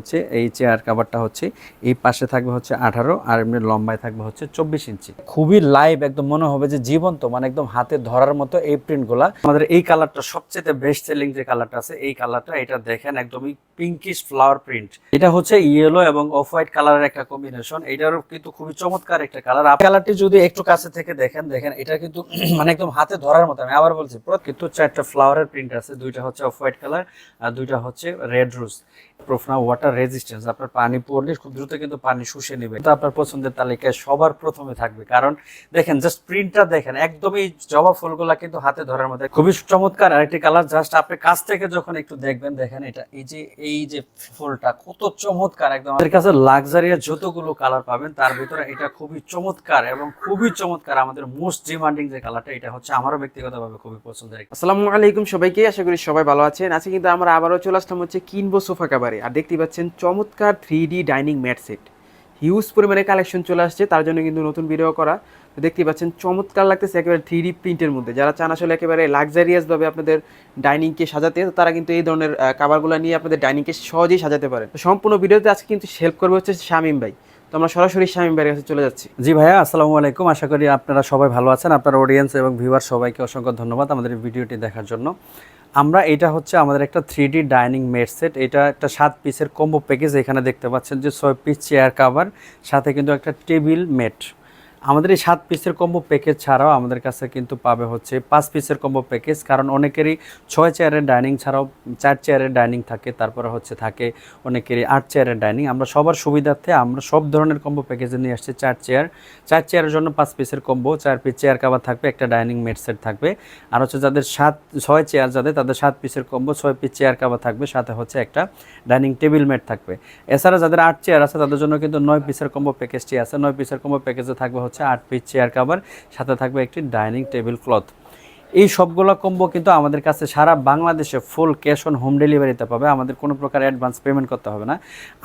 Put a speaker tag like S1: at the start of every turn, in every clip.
S1: হচ্ছে, এই চেয়ার কাভারটা হচ্ছে, এই পাশে থাকবে হচ্ছে আঠারো, আর এমনি লম্বায় থাকবে হচ্ছে চব্বিশ ইঞ্চি। খুবই লাইভ একদম মনে হবে যে জীবন্ত মানে একদম হাতে ধরার মতো এই প্রিন্টগুলা আমাদের এই কালারটা সবচেয়ে বেস্ট সেলিং যে কালারটা আছে, এই কালারটা এটা দেখেন একদমই পিঙ্কিশ ফ্লাওয়ার প্রিন্ট এটা হচ্ছে ইয়েলো এবং অফ হোয়াইট কালারের একটা কম্বিনেশন এটারও কিন্তু খুবই চমৎকার একটা কালার কালারটি যদি একটু কাছে থেকে দেখেন দেখেন, এটা কিন্তু মানে একদম হাতে ধরার মতো। আমি আবার বলছি কিন্তু চারটা ফ্লাওয়ারের প্রিন্ট আছে। দুইটা হচ্ছে অফ হোয়াইট কালার আর দুইটা হচ্ছে রেড রোজ প্রোফনা ওয়াটার রেজিস্ট্যান্স আপনার পানি পড়লে খুব দ্রুত কিন্তু পানি শুষে নেবে। তো আপনার পছন্দের তালিকায় সবার প্রথমে থাকবে। কারণ দেখেন জাস্ট প্রিন্টটা দেখেন, একদমই জবা ফুলগুলা কিন্তু হাতে ধরার মধ্যে খুবই চমৎকার আর আরেকটি কালার জাস্ট আপনি কাছ থেকে যখন একটু দেখবেন, দেখেন এটা, এই যে এই যে ফুলটা কত চমৎকার একদম। আমাদের কাছে লাক্সারিয়াস যতগুলো কালার পাবেন, তার ভিতরে এটা খুবই চমৎকার এবং খুবই চমৎকার আমাদের মোস্ট ডিমান্ডিং যে কালারটা এটা হচ্ছে আমারও ব্যক্তিগতভাবে খুবই পছন্দের
S2: আসসালামু আলাইকুম সবাইকে, আশা করি সবাই ভালো আছেন। আজকে কিন্তু আমরা আবারও চলে আসলাম হচ্ছে কিনবো সোফা কাবারে। আর দেখতে পাচ্ছেন চমৎকার three dining mat set huge পরিমাণে কালেকশন চলে আসছে, তার জন্য কিন্তু নতুন ভিডিও করা। দেখতে পাচ্ছেন, চমৎকার লাগতেছে একেবারে থ্রি প্রিন্টের মধ্যে। যারা চান আসলে একেবারে লাক্সারিয়াস ভাবে আপনাদের ডাইনিংকে সাজাতে তারা কিন্তু এই ধরনের কাভারগুলো নিয়ে আপনাদের ডাইনিংকে সহজেই সাজাতে পারেন। সম্পূর্ণ ভিডিওতে আজকে কিন্তু হেল্প করবে হচ্ছে শামিম ভাই। তো আমরা সরাসরি শামিম ভাইয়ের কাছে চলে যাচ্ছি।
S1: জি ভাইয়া, আসসালামু আলাইকুম। আশা করি আপনারা সবাই ভালো আছেন, আপনার অডিয়েন্স এবং ভিউয়ার সবাইকে অসংখ্য ধন্যবাদ আমাদের ভিডিওটি দেখার জন্য। আমরা এটা হচ্ছে আমাদের একটা থ্রি ডাইনিং মেট সেট এটা একটা সাত পিসের কম্বো প্যাকেজ এখানে দেখতে পাচ্ছেন যে ছয় পিস চেয়ার কাভার সাথে কিন্তু একটা টেবিল মেট আমাদের এই সাত পিসের কম্বো প্যাকেজ ছাড়াও আমাদের কাছে কিন্তু পাবে হচ্ছে পাঁচ পিসের কম্বো প্যাকেজ কারণ অনেকেরই ছয় চেয়ারের ডাইনিং ছাড়াও চার চেয়ারের ডাইনিং থাকে, তারপরে হচ্ছে থাকে অনেকেরই আট চেয়ারের ডাইনিং আমরা সবার সুবিধার্থে আমরা সব ধরনের কম্বো প্যাকেজে নিয়ে আসছি চার চেয়ার চার চেয়ারের জন্য পাঁচ পিসের কম্বো চার পিস চেয়ার কাভার থাকবে, একটা ডাইনিং মেট সেট থাকবে। আর হচ্ছে যাদের সাত, ছয় চেয়ার যাদের, তাদের সাত পিসের কম্বো ছয় পিস চেয়ার কাভার থাকবে, সাথে হচ্ছে একটা ডাইনিং টেবিল মেট থাকবে। এছাড়া যাদের আট চেয়ার আছে, তাদের জন্য কিন্তু নয় পিসের কম্বো প্যাকেজটি আছে। নয় পিসের কম্বো প্যাকেজে থাকবে হচ্ছে আট পিস চেয়ার কাভার সাথে থাকবে একটি ডাইনিং টেবিল ক্লথ এই সবগুলো কম্বো কিন্তু আমাদের কাছে সারা বাংলাদেশে ফুল ক্যাশ অন হোম ডেলিভারিতে পাবে। আমাদের কোনো প্রকার অ্যাডভান্স পেমেন্ট করতে হবে না।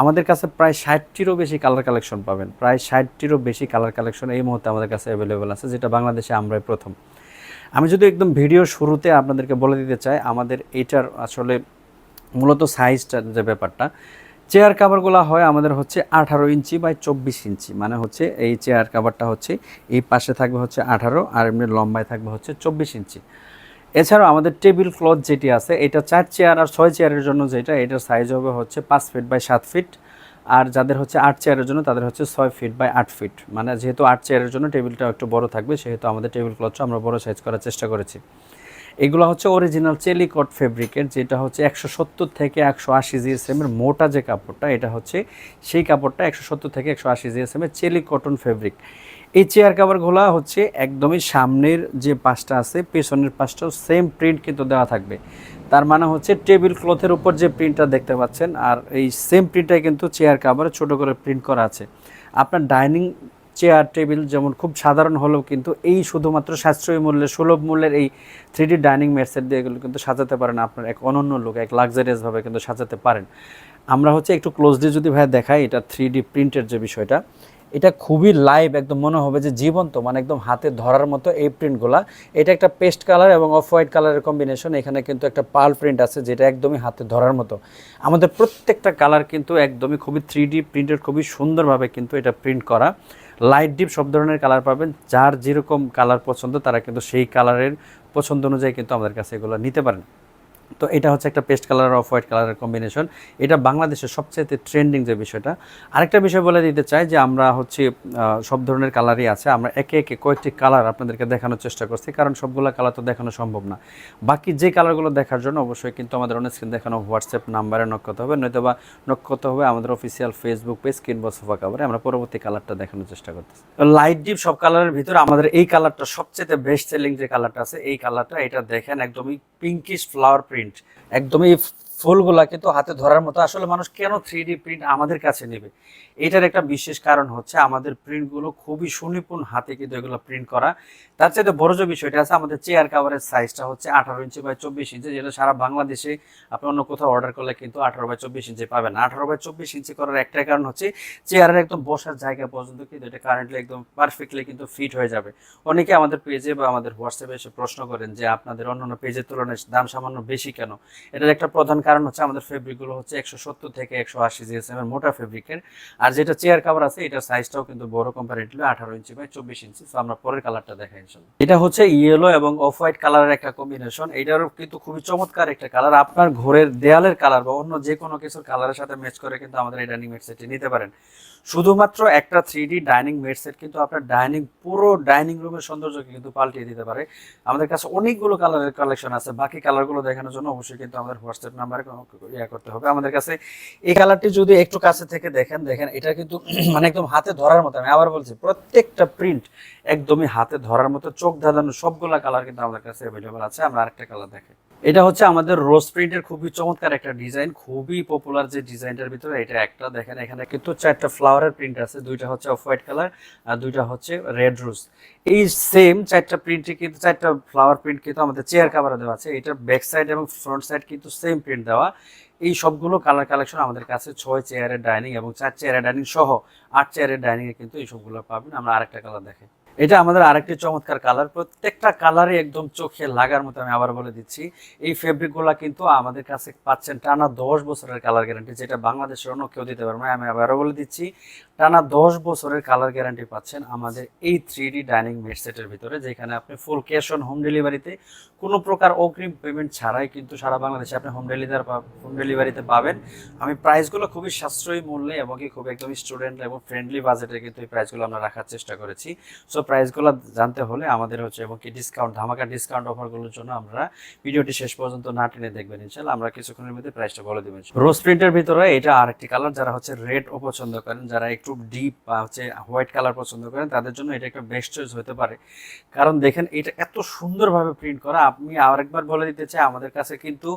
S1: আমাদের কাছে প্রায় ষাটটিরও বেশি কালার কালেকশন পাবেন। প্রায় ষাটটিরও বেশি কালার কালেকশন এই মুহূর্তে আমাদের কাছে অ্যাভেলেবেল আছে, যেটা বাংলাদেশে আমরাই প্রথম। আমি যদি একদম ভিডিও শুরুতে আপনাদেরকে বলে দিতে চাই, আমাদের এটার আসলে মূলত সাইজটা যে ব্যাপারটা চেয়ার কাভারগুলো হয় আমাদের হচ্ছে আঠারো ইঞ্চি বাই চব্বিশ ইঞ্চি। মানে হচ্ছে এই চেয়ার কাভারটা হচ্ছে এই পাশে থাকবে হচ্ছে আঠারো আর এমনি লম্বায় থাকবে হচ্ছে চব্বিশ ইঞ্চি। এছাড়াও আমাদের টেবিল ক্লথ যেটি আছে, এটা চার চেয়ার আর ছয় চেয়ারের জন্য যেটা, এটার সাইজ হবে হচ্ছে পাঁচ ফিট বাই সাত ফিট আর যাদের হচ্ছে আট চেয়ারের জন্য তাদের হচ্ছে ছয় ফিট বাই আট ফিট মানে যেহেতু আট চেয়ারের জন্য টেবিলটা একটু বড় থাকবে, সেহেতু আমাদের টেবিল ক্লথটা আমরা বড় সাইজ করার চেষ্টা করেছি। এগুলো হচ্ছে অরিজিনাল চেলিকট ফেব্রিকের যেটা হচ্ছে একশো সত্তর থেকে একশো আশি জিএসএম এর মোটা যে কাপড়টা, এটা হচ্ছে সেই কাপড়টা একশো সত্তর থেকে একশো আশি জিএসএম এর চেলি কটন ফেব্রিক এই চেয়ার কাভারগুলো হচ্ছে একদমই সামনের যে পাশটা আছে, পেছনের পাশটাও সেম প্রিন্ট কিন্তু দেওয়া থাকবে। তার মানে হচ্ছে টেবিল ক্লথের উপর যে প্রিন্টটা দেখতে পাচ্ছেন, আর এই সেম প্রিন্টটাই কিন্তু চেয়ার কাভারে ছোট করে প্রিন্ট করা আছে। আপনার ডাইনিং চেয়ার, টেবিল যেমন খুব সাধারণ হলেও কিন্তু এই শুধুমাত্র সাশ্রয়ী মূল্যে, সুলভ মূল্যের এই থ্রি ডি ডাইনিং মেটসেট দিয়ে এগুলো কিন্তু সাজাতে পারেন আপনার এক অনন্য লোক এক লাক্সারিয়াসভাবে কিন্তু সাজাতে পারেন। আমরা হচ্ছে একটু ক্লোজলি যদি ভাই দেখাই এটা থ্রি ডি প্রিন্টের যে বিষয়টা, এটা খুবই লাইভ একদম মনে হবে যে জীবন্ত মানে একদম হাতে ধরার মতো এই প্রিন্টগুলা এটা একটা পেস্ট কালার এবং অফ হোয়াইট কালারের কম্বিনেশন এখানে কিন্তু একটা পার্ল প্রিন্ট আছে যেটা একদমই হাতে ধরার মতো। আমাদের প্রত্যেকটা কালার কিন্তু একদমই খুবই থ্রি ডি প্রিন্টের খুবই সুন্দরভাবে কিন্তু এটা প্রিন্ট করা। লাইট ডিপ সব ধরনের কালার পাবেন। যার যেরকম কালার পছন্দ, তারা কিন্তু সেই কালারের পছন্দ অনুযায়ী কিন্তু আমাদের কাছে এগুলো নিতে পারেন। তো এটা হচ্ছে একটা পেস্ট কালার অফ হোয়াইট কালারের কম্বিনেশন। এটা বাংলাদেশের সবচেয়ে ট্রেন্ডিং যে বিষয়টা। আরেকটা বিষয় বলে দিতে চাই যে আমরা হচ্ছে সব ধরনের কালারই আছে। আমরা একে একে কয়েকটি কালার আপনাদেরকে দেখানোর চেষ্টা করছি, কারণ সবগুলো কালার তো দেখানো সম্ভব না। বাকি যে কালারগুলো দেখার জন্য অবশ্যই কিন্তু আমাদের অনেক স্ক্রিন দেখানো হোয়াটসঅ্যাপ নাম্বারে নক করতে হবে নয়তো বা নক করতে হবে আমাদের official Facebook page Kinbo sofa কাভারে আমরা পরবর্তী কালারটা দেখানোর চেষ্টা করতেছি। লাইট ডিপ সব কালারের ভিতরে আমাদের এই কালারটা সবচেয়ে বেস্ট সেলিং যে কালারটা আছে, এই কালারটা, এটা দেখেন একদমই পিঙ্কিশ ফ্লাওয়ার প্রিন্ট একদমই ফুলগুলা কিন্তু হাতে ধরার মতো। আসলে মানুষ কেন থ্রি প্রিন্ট আমাদের কাছে নেবে? এটার একটা বিশেষ কারণ হচ্ছে আমাদের প্রিন্টগুলো খুবই সুনিপুণ হাতে কিন্তু এগুলো প্রিন্ট করা। তার চাইতে বড় যে বিষয়টা আছে, আমাদের চেয়ার কাভারের সাইজটা হচ্ছে আঠারো ইঞ্চি বাই চব্বিশ ইঞ্চি যেটা সারা বাংলাদেশে আপনি অন্য কোথাও অর্ডার করলে কিন্তু আঠারো বাই চব্বিশ ইঞ্চি পাবেন। আঠারো বাই চব্বিশ ইঞ্চি করার একটাই কারণ হচ্ছে চেয়ারের একদম বসার জায়গা পর্যন্ত কিন্তু এটা কারেন্টলি একদম পারফেক্টলি কিন্তু ফিট হয়ে যাবে। অনেকে আমাদের পেজে বা আমাদের হোয়াটসঅ্যাপে এসে প্রশ্ন করেন যে, আপনাদের অন্যান্য পেজের তুলনায় দাম সামান্য বেশি কেন? এটার একটা প্রধান কারণ হচ্ছে আমাদের ফেব্রিকগুলো হচ্ছে একশো সত্তর থেকে একশো আশি জিএসএম এর মোটা ফেব্রিকের আর যেটা চেয়ার কাভার আছে, এটার সাইজটাও কিন্তু বড় কম্পারেটিভলি আঠারো ইঞ্চি বাই চব্বিশ ইঞ্চি তো আমরা পরের কালারটা দেখাই। এটা হচ্ছে ইয়েলো এবং অফ হোয়াইট কালারের একটা কম্বিনেশন এটারও কিন্তু খুবই চমৎকার একটা কালার আপনার ঘরের দেয়ালের কালার বা অন্য যে কোনো কিছুর কালারের সাথে ম্যাচ করে কিন্তু আমাদের এই ডাইনিং মেট সেটটি নিতে পারেন। শুধুমাত্র একটা three D dining mat set কিন্তু আপনার ডাইনিং পুরো ডাইনিং রুমের সৌন্দর্যকে কিন্তু পাল্টিয়ে দিতে পারে। আমাদের কাছে অনেকগুলো কালারের কালেকশন আছে। বাকি কালারগুলো দেখানোর জন্য অবশ্যই কিন্তু আমাদের হোয়াটসঅ্যাপ নাম্বারে ইয়া করতে হবে। আমাদের কাছে এই কালারটি যদি একটু কাছে থেকে দেখেন দেখেন, এটা কিন্তু মানে একদম হাতে ধরার মতো। আমি আবার বলছি, প্রত্যেকটা প্রিন্ট একদমই হাতে ধরার মতো, চোখ ধাঁধানো সবগুলা কালার কিন্তু আমাদের কাছে অ্যাভেলেবেল আছে। আমরা আরেকটা কালার দেখে এটা হচ্ছে আমাদের রোজ প্রিন্টের খুবই চমৎকার একটা ডিজাইন খুবই পপুলার যে ডিজাইনটার ভিতরে। এটা একটা দেখেন, এখানে কিন্তু চারটা ফ্লাওয়ারের প্রিন্ট আছে। দুইটা হচ্ছে অফ হোয়াইট কালার আর দুইটা হচ্ছে রেড রোজ এই সেম চারটা প্রিন্টে কিন্তু, চারটা ফ্লাওয়ার প্রিন্ট কিন্তু আমাদের চেয়ার কাভারে দেওয়া আছে। এটার ব্যাক সাইড এবং ফ্রন্ট সাইড কিন্তু সেম প্রিন্ট দেওয়া। এই সবগুলো কালার কালেকশন আমাদের কাছে ছয় চেয়ারের ডাইনিং এবং চার চেয়ারের ডাইনিং সহ আট চেয়ারের ডাইনিং এ কিন্তু এই সবগুলো পাবেন। আমরা আরেকটা কালার দেখাই। এটা আমাদের আরেকটি চমৎকার কালার প্রত্যেকটা কালারই একদম চোখে লাগার মতো আমি আবার বলে দিচ্ছি। এই ফেব্রিকগুলো কিন্তু আমাদের কাছে পাচ্ছেন টানা দশ বছরের কালার গ্যারান্টি যেটা বাংলাদেশের অন্য কেউ দিতে পারবে না। আমি আবারও বলে দিচ্ছি, টানা দশ বছরের কালার গ্যারান্টি পাচ্ছেন আমাদের এই থ্রি ডি ডাইনিং মেট সেটের ভিতরে, যেখানে আপনি ফুল ক্যাশ অন হোম ডেলিভারিতে কোনো প্রকার অগ্রিম পেমেন্ট ছাড়াই কিন্তু সারা বাংলাদেশে আপনি হোম ডেলিভারি হোম ডেলিভারিতে পাবেন। আমি প্রাইসগুলো খুবই সাশ্রয়ী মূল্যে এবং কি খুব একদম স্টুডেন্ট এবং ফ্রেন্ডলি বাজেটে কিন্তু এই প্রাইসগুলো আমরা রাখার চেষ্টা করেছি। সো প্রাইসগুলো জানতে হলে আমাদের হচ্ছে এবং কি ডিসকাউন্ট ধামাকা ডিসকাউন্ট অফারগুলোর জন্য আমরা ভিডিওটি শেষ পর্যন্ত না টেনে দেখবেন ইনশাল্লাহ আমরা কিছুক্ষণের মধ্যে প্রাইসটা বলে দেবেন রোজ প্রিন্টের ভিতরে এটা আরেকটি কালার যারা হচ্ছে রেড ও পছন্দ করেন, যারা একটু ডিপ বা হচ্ছে হোয়াইট কালার পছন্দ করেন, তাদের জন্য এটা একটা বেস্ট চয়েস হতে পারে। কারণ দেখেন এটা এত সুন্দরভাবে প্রিন্ট করা আমি আরেকবার বলে দিতে চাই, আমাদের কাছে কিন্তু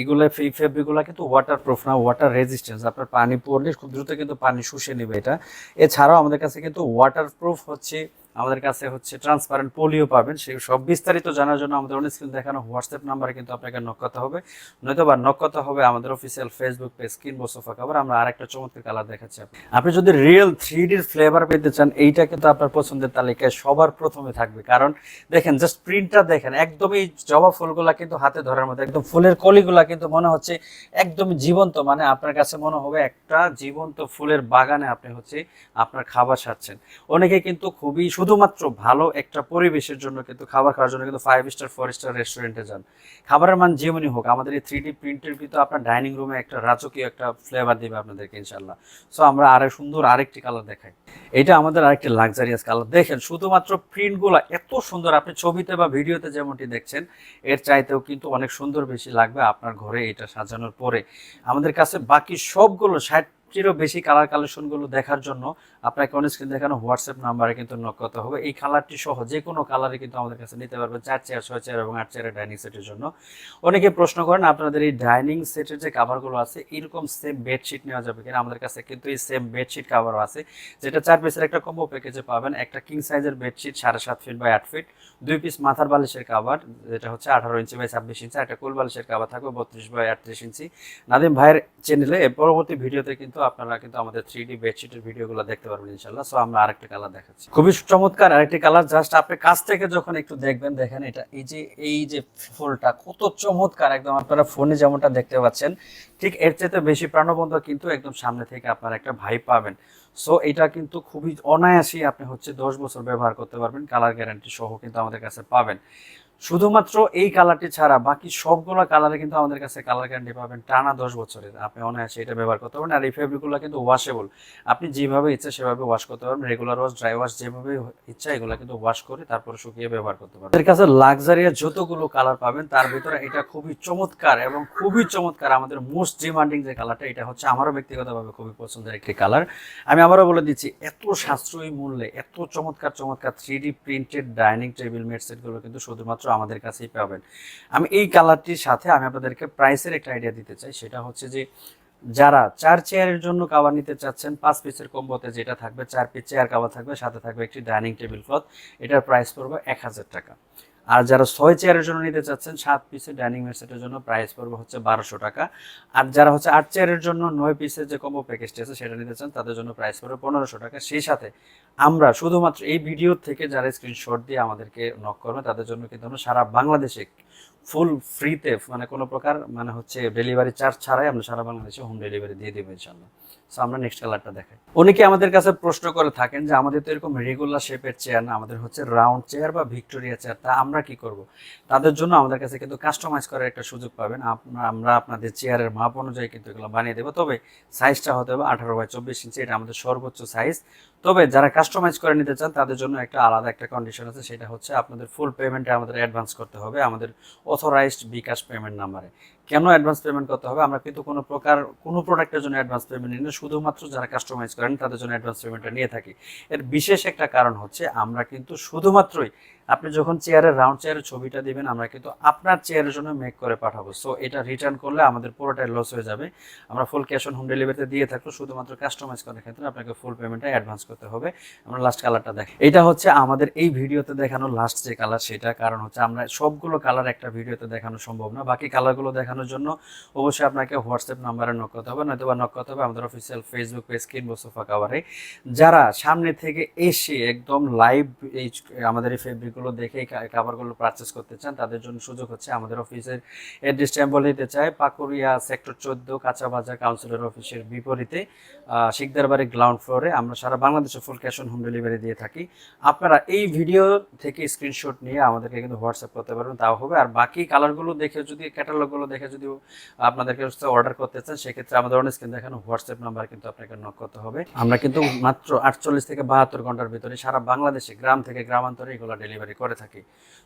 S1: এগুলো এই ফেব্রিকগুলো কিন্তু ওয়াটার প্রুফ না ওয়াটার রেজিস্ট্যান্স আপনার পানি পড়লে খুব দ্রুত কিন্তু পানি শুষে নেবে এটা। এছাড়াও আমাদের কাছে কিন্তু ওয়াটার প্রুফ হচ্ছে আমাদের কাছে হচ্ছে ট্রান্সপারেন্ট পোলিও পাবেন। সেই সব বিস্তারিত জানার জন্য আমাদের অনেক স্ক্রিন দেখানো হোয়াটসঅ্যাপ নাম্বারে কিন্তু আপনাকে নক করতে হবে। নয়তো বা নক করতে হবে আমাদের official Facebook page Kinbo sofa cover আমরা আরেকটা চমৎকার কালার দেখাচ্ছি আপনি। যদি রিয়েল থ্রি ডির ফ্লেভার পেতে চান, এইটা কিন্তু আপনার পছন্দের তালিকায় সবার প্রথমে থাকবে। কারণ দেখেন জাস্ট প্রিন্টটা দেখেন, একদমই জবা ফুলগুলা কিন্তু হাতে ধরার মতো, একদম ফুলের কলিগুলা কিন্তু মনে হচ্ছে একদম জীবন্ত। মানে আপনার কাছে মনে হবে একটা জীবন্ত ফুলের বাগানে আপনি হচ্ছে আপনার খাবার সারছেন। অনেকে কিন্তু খুবই শুধুমাত্র ভালো একটা পরিবেশের জন্য কিন্তু খাবার খাওয়ার জন্য কিন্তু ফাইভ স্টার ফোর স্টার রেস্টুরেন্টে যান। খাবারের মান যেমনই হোক, আমাদের এই থ্রি ডি প্রিন্টের কিন্তু আপনার ডাইনিং রুমে একটা রাজকীয় একটা ফ্লেভার দিবে আপনাদেরকে ইনশাল্লাহ সো আমরা আরও সুন্দর আরেকটি কালার দেখাই। এটা আমাদের আরেকটি লাক্সারিয়াস কালার দেখেন, শুধুমাত্র প্রিন্টগুলো এত সুন্দর, আপনি ছবিতে বা ভিডিওতে যেমনটি দেখছেন, এর চাইতেও কিন্তু অনেক সুন্দর বেশি লাগবে আপনার ঘরে এটা সাজানোর পরে। আমাদের কাছে বাকি সবগুলো ষাটটিরও বেশি কালার কালেকশনগুলো দেখার জন্য আপনাকে অন স্ক্রিন দেখানো হোয়াটসঅ্যাপ নাম্বারে কিন্তু নক হবে। এই কালারটি সহ যে কোনো কালারে কিন্তু আমাদের কাছে নিতে পারবেন চার চেয়ার ছয় চেয়ার এবং আট চেয়ারের ডাইনিং সেটের জন্য। অনেকে প্রশ্ন করেন, আপনাদের এই ডাইনিং সেটের যে কাভারগুলো আছে, এরকম সেম বেডশিট নেওয়া যাবে কিনা? আমাদের কাছে কিন্তু এই সেম বেডশিট কাভারও আছে, যেটা চার পিসের একটা কম্বো প্যাকেজে পাবেন। একটা কিং সাইজের বেডশিট সাড়ে সাত ফিট বাই আট ফিট দুই পিস মাথার বালিশের কাভার যেটা হচ্ছে আঠারো ইঞ্চি বাই ছাব্বিশ ইঞ্চি একটা কুল বালিশের কাভার থাকবে বত্রিশ বাই আটত্রিশ ইঞ্চি নাদিম ভাইয়ের চ্যানেলে পরবর্তী ভিডিওতে কিন্তু আপনারা কিন্তু আমাদের থ্রি ডি বেডশিটের ভিডিওগুলো দেখতে পারবেন ইনশাল্লাহ সো আমরা আরেকটা কালার দেখাচ্ছি। খুবই চমৎকার আরেকটি কালার জাস্ট আপনি কাছ থেকে যখন একটু দেখবেন, দেখেন এটা, এই যে এই যে ফুলটা কত চমৎকার একদম আপনারা ফোনে যেমনটা দেখতে পাচ্ছেন, ঠিক এর চাইতে বেশি প্রাণবন্ত কিন্তু একদম সামনে থেকে আপনারা একটা ভাই পাবেন। সো এটা কিন্তু খুবই অনায়াসই আপনি হচ্ছে দশ বছর ব্যবহার করতে পারবেন। কালার গ্যারান্টি সহ কিন্তু আমাদের কাছে পাবেন। শুধুমাত্র এই কালারটি ছাড়া বাকি সবগুলো কালারে কিন্তু আমাদের কাছে কালার গ্যারান্টি পাবেন টানা দশ বছরের। আপনি অনায়াসে এটা ব্যবহার করতে পারবেন। আর এই ফেব্রিকগুলো কিন্তু ওয়াশেবল আপনি যেভাবে ইচ্ছা সেভাবে ওয়াশ করতে পারবেন। রেগুলার ওয়াশ ড্রাই ওয়াশ যেভাবে ইচ্ছা এগুলো কিন্তু ওয়াশ করে তারপরে শুকিয়ে ব্যবহার করতে পারবেন। আমাদের কাছে লাক্সারিয়ার যতগুলো কালার পাবেন, তার ভিতরে এটা খুবই চমৎকার এবং খুবই চমৎকার আমাদের মোস্ট ডিমান্ডিং যে কালারটা এটা হচ্ছে আমারও ব্যক্তিগতভাবে খুবই পছন্দের একটি কালার আমি আবারও বলে দিচ্ছি, এত সাশ্রয়ী মূল্যে, এত চমৎকার চমৎকার three D printed dining table mat সেটগুলো কিন্তু শুধুমাত্র আমাদের কাছেই পাবেন। আমি এই কালারটির সাথে আমি আপনাদেরকে প্রাইসের একটা আইডিয়া দিতে চাই। সেটা হচ্ছে যে, যারা চার চেয়ারের জন্য কাভার নিতে চাচ্ছেন, পাঁচ পিসের কম্বোতে যেটা থাকবে, চার পিস চেয়ার কাভার থাকবে, সাথে থাকবে একটি ডাইনিং টেবিল ক্লথ এটার প্রাইস পড়বে এক হাজার টাকা। আর যারা ছয় চেয়ারের জন্য নিতে চাচ্ছেন, সাত পিসের ডাইনিং সেটের জন্য প্রাইস পড়বে হচ্ছে বারোশো টাকা। আর যারা হচ্ছে আট চেয়ারের জন্য নয় পিসের যে কম্বো প্যাকেজটি আছে, সেটা নিতে চান, তাদের জন্য প্রাইস পড়বে পনেরোশো টাকা। সেই সাথে আমরা শুধুমাত্র এই ভিডিও থেকে যারা স্ক্রিনশট দিয়ে আমাদেরকে নক করবে তাদের জন্য কিন্তু আমরা সারা বাংলাদেশে ফুল ফ্রিতে মানে কোনো প্রকার মানে হচ্ছে ডেলিভারি চার্জ ছাড়াই আমরা সারা বাংলাদেশে হোম ডেলিভারি দিয়ে দেবো ইনশাল্লাহ সো আমরা নেক্সট কালারটা দেখাই। অনেকে আমাদের কাছে প্রশ্ন করে থাকেন যে, আমাদের তো এরকম রেগুলার শেপের চেয়ার না, আমাদের হচ্ছে রাউন্ড চেয়ার বা ভিক্টোরিয়া চেয়ার তা আমরা কি করব? তাদের জন্য আমাদের কাছে কিন্তু কাস্টমাইজ করার একটা সুযোগ পাবেন। আপনার আমরা আপনাদের চেয়ারের মাপ অনুযায়ী কিন্তু এগুলো বানিয়ে দেবো। তবে সাইজটা হতে হবে আঠারো বাই চব্বিশ ইঞ্চি, এটা আমাদের সর্বোচ্চ সাইজ তবে যারা কাস্টমাইজ করে নিতে চান, তাদের জন্য একটা আলাদা একটা কন্ডিশন আছে, সেটা হচ্ছে আপনাদের ফুল পেমেন্টে আমাদের অ্যাডভান্স করতে হবে আমাদের অথরাইজড বিকাশ পেমেন্ট নাম্বারে কেন অ্যাডভান্স পেমেন্ট করতে হবে? আমরা কিন্তু কোনো প্রকার, কোনো প্রোডাক্টের জন্য অ্যাডভান্স পেমেন্ট নিই না, শুধুমাত্র যারা কাস্টমাইজ করেন, তাদের জন্য অ্যাডভান্স পেমেন্টটা নিয়ে থাকি। এর বিশেষ একটা কারণ হচ্ছে, আমরা কিন্তু শুধুমাত্রই আপনি যখন চেয়ারের রাউন্ড চেয়ারের ছবিটা দিবেন, আমরা কিন্তু আপনার চেয়ারের জন্য মেক করে পাঠাবো। সো এটা রিটার্ন করলে আমাদের পুরোটাই লস হয়ে যাবে। আমরা ফুল ক্যাশ অন হোম ডেলিভারিতে দিয়ে থাকব, শুধুমাত্র কাস্টমাইজ করার ক্ষেত্রে আপনাকে ফুল পেমেন্টটা অ্যাডভান্স করতে হবে। আমরা লাস্ট কালারটা দেখি। এটা হচ্ছে আমাদের এই ভিডিওতে দেখানো লাস্ট যে কালার সেটা কারণ হচ্ছে আমরা সবগুলো কালার একটা ভিডিওতে দেখানো সম্ভব না। বাকি কালারগুলো দেখানোর জন্য অবশ্যই আপনাকে হোয়াটসঅ্যাপ নাম্বারে নক করতে হবে। নয়তো বা নক করতে হবে আমাদের official Facebook page Kinbo sofa কাভারে যারা সামনে থেকে এসে একদম লাইভ এই আমাদের এই ফেব্রিকগুলো দেখে কাভারগুলো পারচেস করতে চান, তাদের জন্য সুযোগ হচ্ছে আমাদের অফিসের অ্যাড্রেসটা আমি বলে দিতে চাই। পাকুরিয়া সেক্টর চোদ্দ কাঁচা বাজার কাউন্সিলর অফিসের বিপরীতে শিকদারবাড়ি গ্রাউন্ড ফ্লোরে আমরা সারা বাংলাদেশে full cash on home delivery দিয়ে থাকি। আপনারা এই ভিডিও থেকে স্ক্রিনশট নিয়ে আমাদেরকে কিন্তু হোয়াটসঅ্যাপ করতে পারবেন তাও হবে। আর বাকি কালারগুলো দেখে যদি ক্যাটালগুলো দেখে যদি আপনাদেরকে অর্ডার করতে চান, সেক্ষেত্রে আমাদের অনেক স্ক্রিন দেখানো হোয়াটসঅ্যাপ নাম্বার কিন্তু আপনাকে নক করতে হবে। আমরা কিন্তু মাত্র আটচল্লিশ থেকে বাহাত্তর ঘণ্টার ভিতরে সারা বাংলাদেশে, গ্রাম থেকে গ্রামান্তরে এগুলো ডেলিভারি করে থাকি।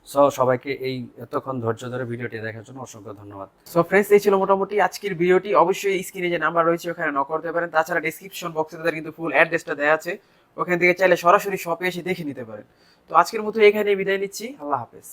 S1: সো সবাইকে এই এতক্ষণ ধৈর্য ধরে ভিডিওটি দেখার জন্য অসংখ্য ধন্যবাদ।
S2: সো ফ্রেন্ডস এই ছিল মোটামুটি আজকের ভিডিওটি। অবশ্যই স্ক্রিনে যে নাম্বার রয়েছে, ওখানে নক করতে পারেন। তাছাড়া ডিসক্রিপশন বক্সে তাদের কিন্তু ফুল অ্যাড্রেসটা দেওয়া আছে। ওখান থেকে চাইলে সরাসরি শপে এসে দেখে নিতে পারেন। তো আজকের মতো এখানে বিদায় নিচ্ছি। আল্লাহ হাফেজ।